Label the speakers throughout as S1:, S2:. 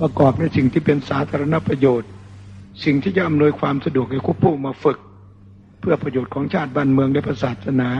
S1: ประกอบในสิ่งที่เป็นสาธารณประโยชน์ สิ่งที่จะอำนวยความสะดวกให้คุผู้มาฝึก เพื่อประโยชน์ของชาติบ้านเมืองและศาสนา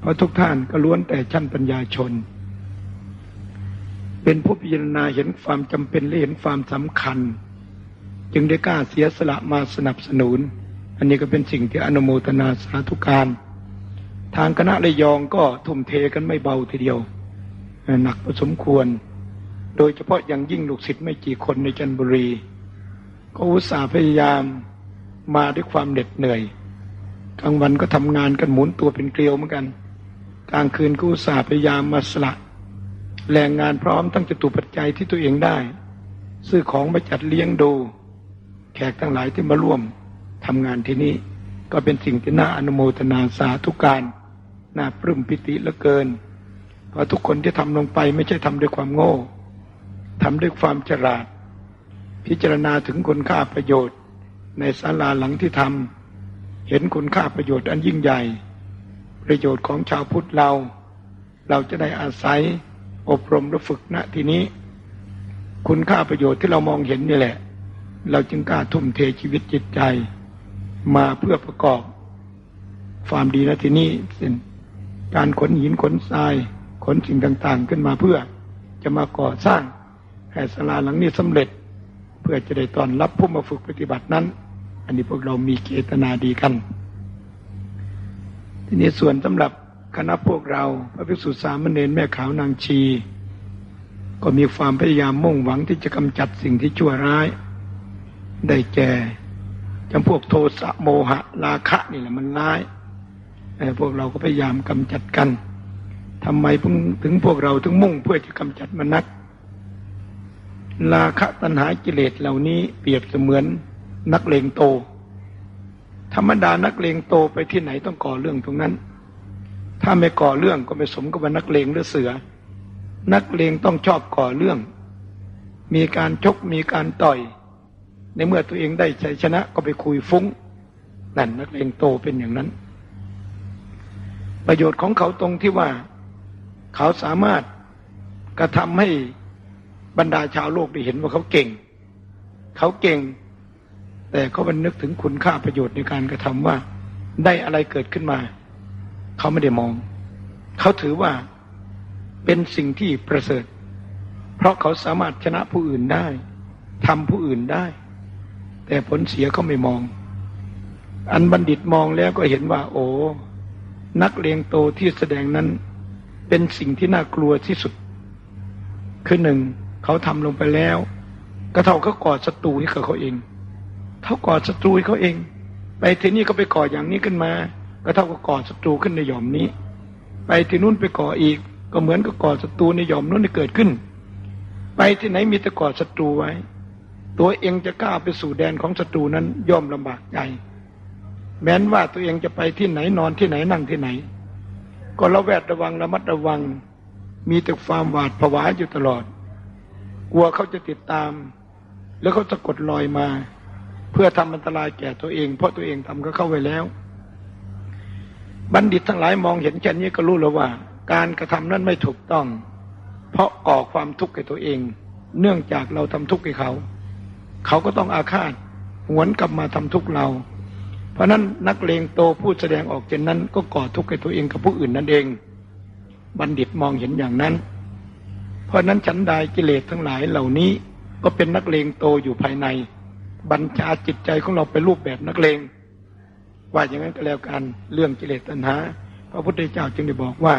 S1: เพราะทุกท่านก็ล้วนแต่ชั้นปัญญาชน เป็นผู้พิจารณาเห็นความจำเป็นและเห็นความสำคัญ จึงได้กล้าเสียสละมาสนับสนุน อันนี้ก็เป็นสิ่งที่อนุโมทนาสาธุการทางคณะระยองก็ทุ่มเทกันไม่เบาทีเดียวหนักพอสมควร โดยเฉพาะอย่างยิ่งลูกศิษย์ไม่กี่คนในจันทบุรี ก็อุตส่าห์พยายามมาด้วยความเหน็ดเหนื่อยกลางวันก็ทำงานกันหมุนตัวเป็นเกลียวเหมือนกัน กลางคืนก็อุตส่าห์พยายามมาสละ แรงงานพร้อมตั้งจตุปัจจัยที่ตัวเองได้ ซื้อของมาจัดเลี้ยงดู แขกทั้งหลายที่มาร่วมทำงานที่นี้ก็เป็นสิ่งที่น่าอนุโมทนาสาธุการน่าปลื้มปิติเหลือเกิน เพราะทุกคนที่ทำลงไปไม่ใช่ทำด้วยความโง่ ทำด้วยความฉลาด พิจารณาถึงคุณค่าประโยชน์ ในศาลาหลังที่ทำเห็นคุณค่าประโยชน์อันยิ่งใหญ่ ประโยชน์ของชาวพุทธเรา เราจะได้อาศัยอบรมและฝึกณที่นี้ คุณค่าประโยชน์ที่เรามองเห็นนี่แหละ เราจึงกล้าทุ่มเทชีวิตจิตใจ มาเพื่อประกอบความดีณที่นี้เช่นการขนหินขนทรายขนสิ่งต่างๆ ขึ้นมาเพื่อจะมาก่อสร้าง ให้ศาลาหลังนี้สำเร็จ เพื่อจะได้ตอนรับผู้มาฝึกปฏิบัตินั้น อันนี้พวกเรามีเจตนาดีกัน ทีนี้ส่วนสำหรับคณะพวกเราพระภิกษุสามเณรแม่ขาวนางชี ก็มีความพยายามมุ่งหวังที่จะกำจัดสิ่งที่ชั่วร้าย ได้แก่จำพวกโทสะโมหะราคะนี่แหละมันร้ายแต่พวกเราก็พยายามกำจัดกันทำไมถึงพวกเราถึงมุ่งเพื่อจะกำจัดมันนั กราคะตัณหากิเลสเหล่านี้เปรียบเสมือนนักเลงโต ธรรมดานักเลงโตไปที่ไหนต้องก่อเรื่องตรงนั้น ถ้าไม่ก่อเรื่องก็ไม่สมกับว่านักเลงหรือเสือ นักเลงต้องชอบก่อเรื่อง มีการชกมีการต่อย ในเมื่อตัวเองได้ชัยชนะก็ไปคุยฟุ้งนั่นนักเลงโตเป็นอย่างนั้น ประโยชน์ของเขาตรงที่ว่า เขาสามารถกระทำให้ บรรดาชาวโลกได้เห็นว่าเขาเก่ง เขาเก่ง แต่เขาบันนึกถึงคุณค่าประโยชน์ในการกระทำว่า ได้อะไรเกิดขึ้นมา เขาไม่ได้มอง เขาถือว่าเป็นสิ่งที่ประเสริฐ เพราะเขาสามารถชนะผู้อื่นได้ทำผู้อื่นได้ แต่ผลเสียเขาไม่มอง อันบัณฑิตมองแล้วก็เห็นว่า โอ้นักเลงโตที่แสดงนั้น เป็นสิ่งที่น่ากลัวที่สุด คือหนึ่ง เขาทำลงไปแล้ว ก็เท่าเขาก่อศัตรูให้กับเขาเองเขาก่อศัตรูให้เขาเองไปที่นี้ก็ไปก่ออย่างนี้ขึ้นมา ก็เท่ากับก่อศัตรูขึ้นในหย่อมนี้ ไปที่นู้นไปก่ออีก ก็เหมือนกับก่อศัตรูในหย่อมนู้นที่เกิดขึ้น ไปที่ไหนมีแต่ก่อศัตรูไว้ ตัวเองจะกล้าไปสู่แดนของศัตรูนั้นย่อมลำบากใจแม้นว่าตัวเองจะไปที่ไหนนอนที่ไหนนั่งที่ไหน ก็ระแวดระวังระมัดระวัง มีแต่ความหวาดผวาอยู่ตลอด กลัวเขาจะติดตาม แล้วเขาจะกดลอยมา เพื่อทำอันตรายแก่ตัวเอง เพราะตัวเองทำก็เข้าไว้แล้ว บัณฑิตทั้งหลายมองเห็นแค่นี้ก็รู้แล้วว่า การกระทำนั้นไม่ถูกต้อง เพราะก่อความทุกข์แก่ตัวเอง เนื่องจากเราทำทุกข์ให้เขา เขาก็ต้องอาฆาตหวนกลับมาทำทุกข์เรา เพราะนั้นนักเลงโตพูดแสดงออกเช่นนั้น ก็ก่อทุกข์ให้ตัวเองกับผู้อื่นนั่นเอง บัณฑิตมองเห็นอย่างนั้น เพราะนั้นฉันใดกิเลสทั้งหลายเหล่านี้ก็เป็นนักเลงโตอยู่ภายใน บัญชาจิตใจของเราเป็นรูปแบบนักเลง ว่าอย่างนั้นก็แล้วกันเรื่องกิเลสตัณหาพระพุทธเจ้าจึงได้บอกว่า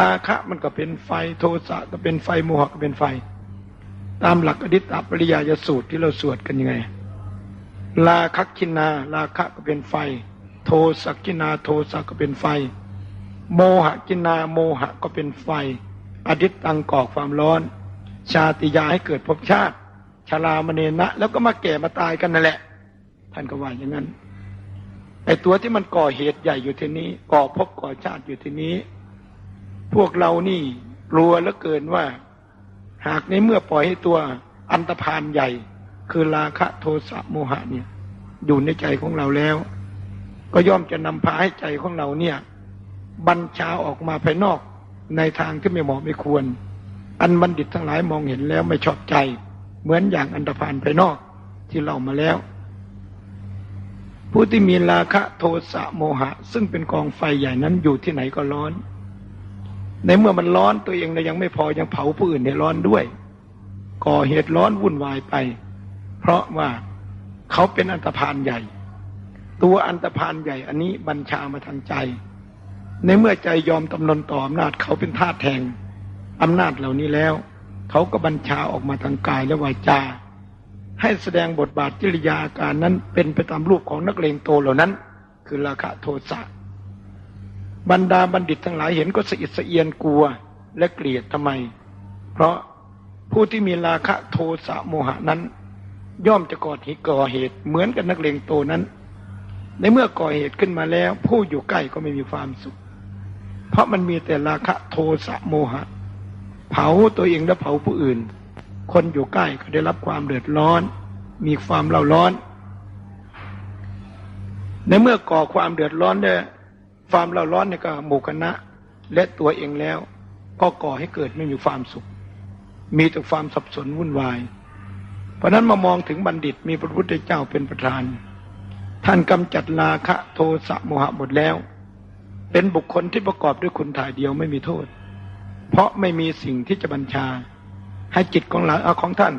S1: ราคะมันก็เป็นไฟโทสะก็เป็นไฟโมหะก็เป็นไฟ ตามหลักอดิตตปริยายสูตรที่เราสวดกันยังไงราคะกินาราคะก็เป็นไฟ โทสักกินาโทสะก็เป็นไฟ โมหกินาโมหะก็เป็นไฟ อดิตตังก่อความร้อน ชาติยาให้เกิดภพชาติชรามเนนะ แล้วก็มาแก่มาตายกันนั่นแหละ ท่านก็ว่าอย่างนั้นไอ้ตัวที่มันก่อเหตุใหญ่อยู่ที่นี้ ก่อภพก่อชาติอยู่ที่นี้ พวกเรานี่กลัวเหลือเกินว่า หากในเมื่อปล่อยให้ตัวอันตรพานใหญ่ คือราคะโทสะโมหะเนี่ย อยู่ในใจของเราแล้ว ก็ย่อมจะนำพาให้ใจของเราเนี่ย บัญชาออกมาภายนอก ในทางที่ไม่เหมาะไม่ควร อันบัณฑิตทั้งหลายมองเห็นแล้วไม่ชอบใจ เหมือนอย่างอันธพาลภายนอกที่เล่ามาแล้ว ผู้ที่มีราคะโทสะโมหะ ซึ่งเป็นกองไฟใหญ่นั้นอยู่ที่ไหนก็ร้อน ในเมื่อมันร้อนตัวเองเนี่ยยังไม่พอยังเผาผู้อื่นเนี่ยร้อนด้วย ก่อเหตุร้อนวุ่นวายไป เพราะว่าเขาเป็นอันธพาลใหญ่ ตัวอันธพาลใหญ่อันนี้บัญชามาทางใจ ในเมื่อใจยอมตำนนต่ออำนาจเขาเป็นทาสแทงอำนาจเหล่านี้แล้ว เขาก็บัญชาออกมาทางกายและวาจา ให้แสดงบทบาทกิริยาอาการนั้นเป็นไปตามรูปของนักเลงโตเหล่านั้น คือราคะโทสะบรรดาบัณฑิตทั้งหลายเห็นก็สะอิดสะเอียนกลัวและเกลียดทำไม เพราะผู้ที่มีราคะโทสะโมหะนั้น ย่อมจะก่อเหตุก่อเหตุเหมือนกับนักเลงโตนั้น ในเมื่อก่อเหตุขึ้นมาแล้ว ผู้อยู่ใกล้ก็ไม่มีความสุข เพราะมันมีแต่ราคะโทสะโมหะ เผาตัวเองและเผาผู้อื่น คนอยู่ใกล้ก็ได้รับความเดือดร้อน มีความเล่าร้อน ในเมื่อก่อความเดือดร้อนเนี่ยความเล่าร้อนเนี่ยก็หมู่คณะและตัวเองแล้ว ก็ก่อให้เกิดไม่มีความสุข มีแต่ความสับสนวุ่นวาย เพราะนั้นมามองถึงบัณฑิตมีพระพุทธเจ้าเป็นประธาน ท่านกำจัดราคะโทสะโมหะหมดแล้ว เป็นบุคคลที่ประกอบด้วยคุณถ่ายเดียวไม่มีโทษ เพราะไม่มีสิ่งที่จะบัญชา ให้จิตของเราเอาของท่าน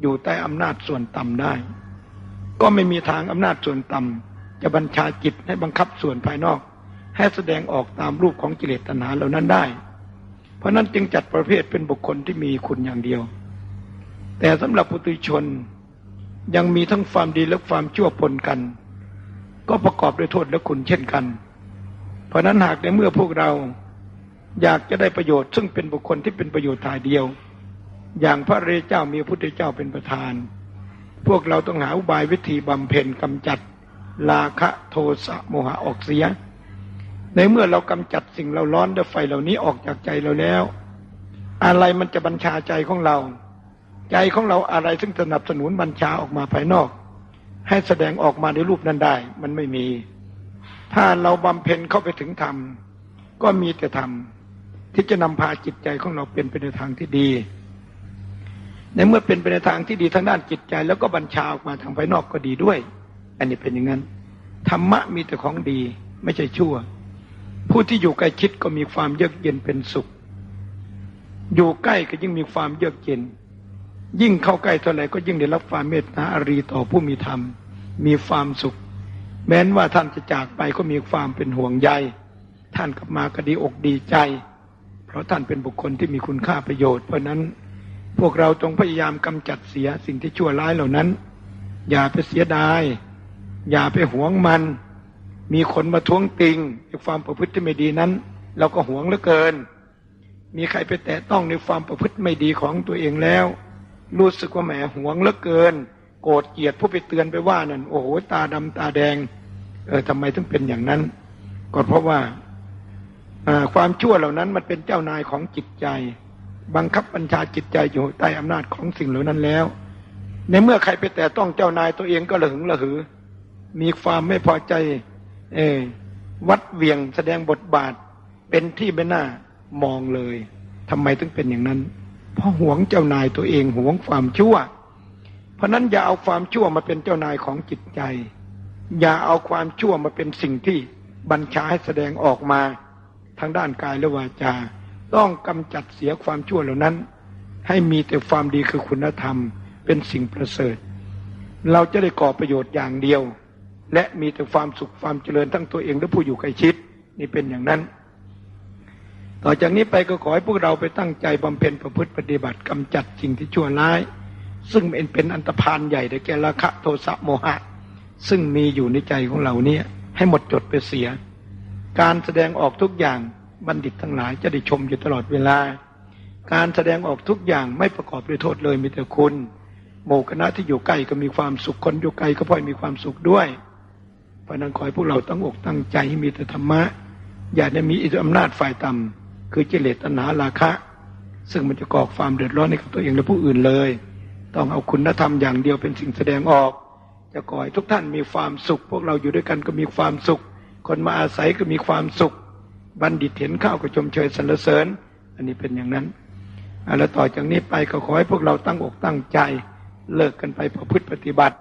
S1: อยู่ใต้อำนาจส่วนต่ำได้ ก็ไม่มีทางอำนาจส่วนต่ำจะบัญชาจิตให้บังคับส่วนภายนอก ให้แสดงออกตามรูปของกิเลสตัณหาเหล่านั้นได้ เพราะนั้นจึงจัดประเภทเป็นบุคคลที่มีคุณอย่างเดียว แต่สำหรับปุถุชนยังมีทั้งความดีและความชั่วปนกัน ก็ประกอบด้วยโทษและคุณเช่นกัน ราะนั้นหากในเมื่อพวกเราอยากจะได้ประโยชน์ ซึ่งเป็นบุคคลที่เป็นประโยชน์ทายเดียว อย่างพระเรเจ้ามีพระพุทธเจ้าเป็นประธาน พวกเราต้องหาอุบายวิธีบำเพ็ญกำจัดราคะโทสะโมหะออกเสีย ในเมื่อเรากำจัดสิ่งเราร้อนด้วยไฟเหล่านี้ออกจากใจเราแล้ว อะไรมันจะบัญชาใจของเรา ใจของเราอะไรซึ่งสนับสนุนบัญชาออกมาภายนอก ให้แสดงออกมาในรูปนั้นได้ มันไม่มี ถ้าเราบำเพ็ญเข้าไปถึงธรรม ก็มีแต่ธรรมที่จะนำพาจิตใจของเราเป็นไปในทางที่ดี ในเมื่อเป็นไปในทางที่ดีทางด้านจิตใจ แล้วก็บัญชาออกมาทางภายนอกก็ดีด้วย อันนี้เป็นอย่างนั้นธรรมะมีแต่ของดีไม่ใช่ชั่ว ผู้ที่อยู่ใกล้ชิดก็มีความเยือกเย็นเป็นสุข อยู่ใกล้ก็ยิ่งมีความเยือกเย็น ยิ่งเข้าใกล้เท่าไหร่ก็ยิ่งได้รับความเมตตาอารีต่อผู้มีธรรม มีความสุข แม้นว่าท่านจะจากไปก็มีความเป็นห่วงใย ท่านกลับมาก็ดีอกดีใจ เพราะท่านเป็นบุคคลที่มีคุณค่าประโยชน์ เพราะนั้นพวกเราจงพยายามกำจัดเสียสิ่งที่ชั่วร้ายเหล่านั้น อย่าไปเสียดาย อย่าไปหวงมัน มีคนมาท้วงติงในความประพฤติไม่ดีนั้น เราก็หวงเหลือเกิน มีใครไปแตะต้องในความประพฤติไม่ดีของตัวเองแล้ว รู้สึกว่าแหมหวงเหลือเกิน โกรธเกลียดผู้ไปเตือนไปว่านั่นโอ้โหตาดำตาแดง เออทำไมถึงเป็นอย่างนั้น ก็เพราะว่าความชั่วเหล่านั้นมันเป็นเจ้านายของจิตใจ บังคับบัญชาจิตใจอยู่ใต้อำนาจของสิ่งเหล่านั้นแล้ว ในเมื่อใครไปแต่ต้องเจ้านายตัวเองก็ระหึงระหือ มีความไม่พอใจ เอวัดเวียงแสดงบทบาทเป็นที่ไม่น่ามองเลยทำไมถึงเป็นอย่างนั้น เพราะหวงเจ้านายตัวเองหวงความชั่ว เพราะนั้นอย่าเอาความชั่วมาเป็นเจ้านายของจิตใจ อย่าเอาความชั่วมาเป็นสิ่งที่บัญชาให้แสดงออกมาทางด้านกายและวาจา ต้องกำจัดเสียความชั่วเหล่านั้น ให้มีแต่ความดีคือคุณธรรม เป็นสิ่งประเสริฐ เราจะได้ก่อประโยชน์อย่างเดียว และมีแต่ความสุขความเจริญทั้งตัวเองและผู้อยู่ใกล้ชิดนี่เป็นอย่างนั้น ต่อจากนี้ไปก็ขอให้พวกเราไปตั้งใจบำเพ็ญประพฤติปฏิบัติกำจัดสิ่งที่ชั่วร้าย ซึ่งเป็นเป็นอันตรพานใหญ่แต่แก่ราคะโทสะโมหะ ซึ่งมีอยู่ในใจของเราเนี่ย ให้หมดจดไปเสีย การแสดงออกทุกอย่างบัณฑิตทั้งหลายจะได้ชมอยู่ตลอดเวลา การแสดงออกทุกอย่างไม่ประกอบด้วยโทษเลยมีแต่คุณหมู่คณะที่อยู่ใกล้ก็มีความสุขคนอยู่ไกลก็พลอยมีความสุขด้วยเพราะนั้นขอให้พวกเราตั้งอกตั้งใจให้มีแต่ธรรมะ อย่าได้มีอิทธิอำนาจฝ่ายต่ำคือกิเลตัณหาราคะ ซึ่งมันจะก่อความเดือดร้อนให้กับตัวเองและผู้อื่นเลย ต้องเอาคุณธรรมอย่างเดียวเป็นสิ่งแสดงออก จะก่อให้ทุกท่านมีความสุข พวกเราอยู่ด้วยกันก็มีความสุข คนมาอาศัยก็มีความสุข บัณฑิตเห็นข้าวก็ชมเชยสรรเสริญ อันนี้เป็นอย่างนั้นอะแล้วต่อจากนี้ไปก็ขอให้พวกเราตั้งอกตั้งใจ เลิกกันไปประพฤติปฏิบัติ